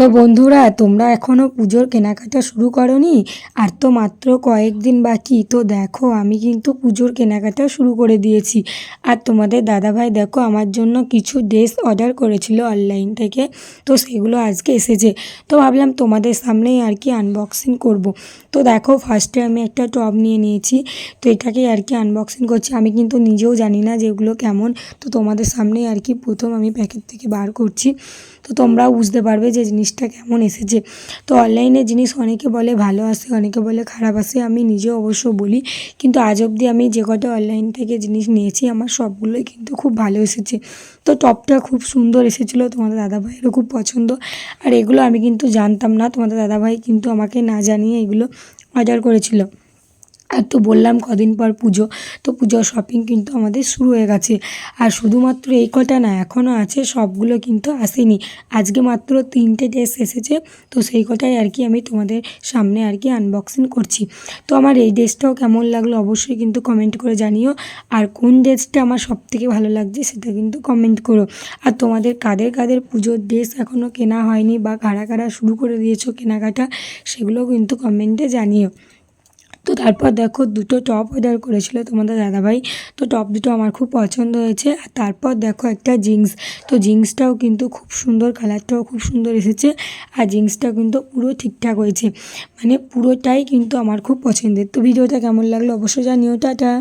তো বন্ধুরা, তোমরা এখনও পুজোর কেনাকাটা শুরু করনি? আর তো মাত্র কয়েকদিন বাকি, তো দেখো আমি কিন্তু পুজোর কেনাকাটা শুরু করে দিয়েছি। আর তোমাদের দাদাভাই দেখো আমার জন্য কিছু ড্রেস অর্ডার করেছিল অনলাইন থেকে, তো সেগুলো আজকে এসেছে। তো ভাবলাম তোমাদের সামনেই আর কি আনবক্সিং করব। তো দেখো ফার্স্টে আমি একটা টপ নিয়ে নিয়েছি, তো এটাকেই আর কি আনবক্সিং করছি। আমি কিন্তু নিজেও জানি না যে এগুলো কেমন, তো তোমাদের সামনেই আর কি প্রথম আমি প্যাকেট থেকে বার করছি। তো তোমরাও বুঝতে পারবে যে জিনিসটা কেমন এসেছে? তো অনলাইনে জিনিস অনেকে বলে ভালো আসে, অনেকে বলে খারাপ আসে, আমি নিজেও অবশ্য বলি। কিন্তু আজ অবধি আমি যে কটা অনলাইন থেকে জিনিস নিয়েছি, আমার সবগুলোই কিন্তু খুব ভালো এসেছে। তো টপটা খুব সুন্দর এসেছিল, তোমাদের দাদাভাইয়েরও খুব পছন্দ। আর এগুলো আমি কিন্তু জানতাম না, তোমাদের দাদাভাই কিন্তু আমাকে না জানিয়ে এগুলো অর্ডার করেছিল। আর তো বললাম কদিন পর পুজো, তো পুজোর শপিং কিন্তু আমাদের শুরু হয়ে গেছে। আর শুধুমাত্র এই কটা না এখনও আছে, সবগুলো কিন্তু আসেনি। আজকে মাত্র তিনটে ড্রেস এসেছে, তো সেই কটাই আর কি আমি তোমাদের সামনে আর কি আনবক্সিং করছি। তো আমার এই ড্রেসটাও কেমন লাগল অবশ্যই কিন্তু কমেন্ট করে জানিও। আর কোন ড্রেসটা আমার সবথেকে ভালো লাগছে সেটা কিন্তু কমেন্ট করো। আর তোমাদের কাদের কাদের পুজোর ড্রেস এখনও কেনা হয়নি বা কারা কারা শুরু করে দিয়েছ কেনাকাটা সেগুলোও কিন্তু কমেন্টে জানিও। তো তারপর দেখো দুটো টপ অর্ডার করেছিল তোমাদের দাদাভাই। তো টপ দুটো আমার খুব পছন্দ হয়েছে। আর তারপর দেখো একটা জিন্স। তো জিন্সটাও কিন্তু খুব সুন্দর কালারটাও খুব সুন্দর এসেছে। আর জিন্সটা কিন্তু পুরো ঠিকঠাক হয়েছে। মানে পুরোটাই কিন্তু আমার খুব পছন্দের। তো ভিডিওটা কেমন লাগল অবশ্যই জানিও। টাটা।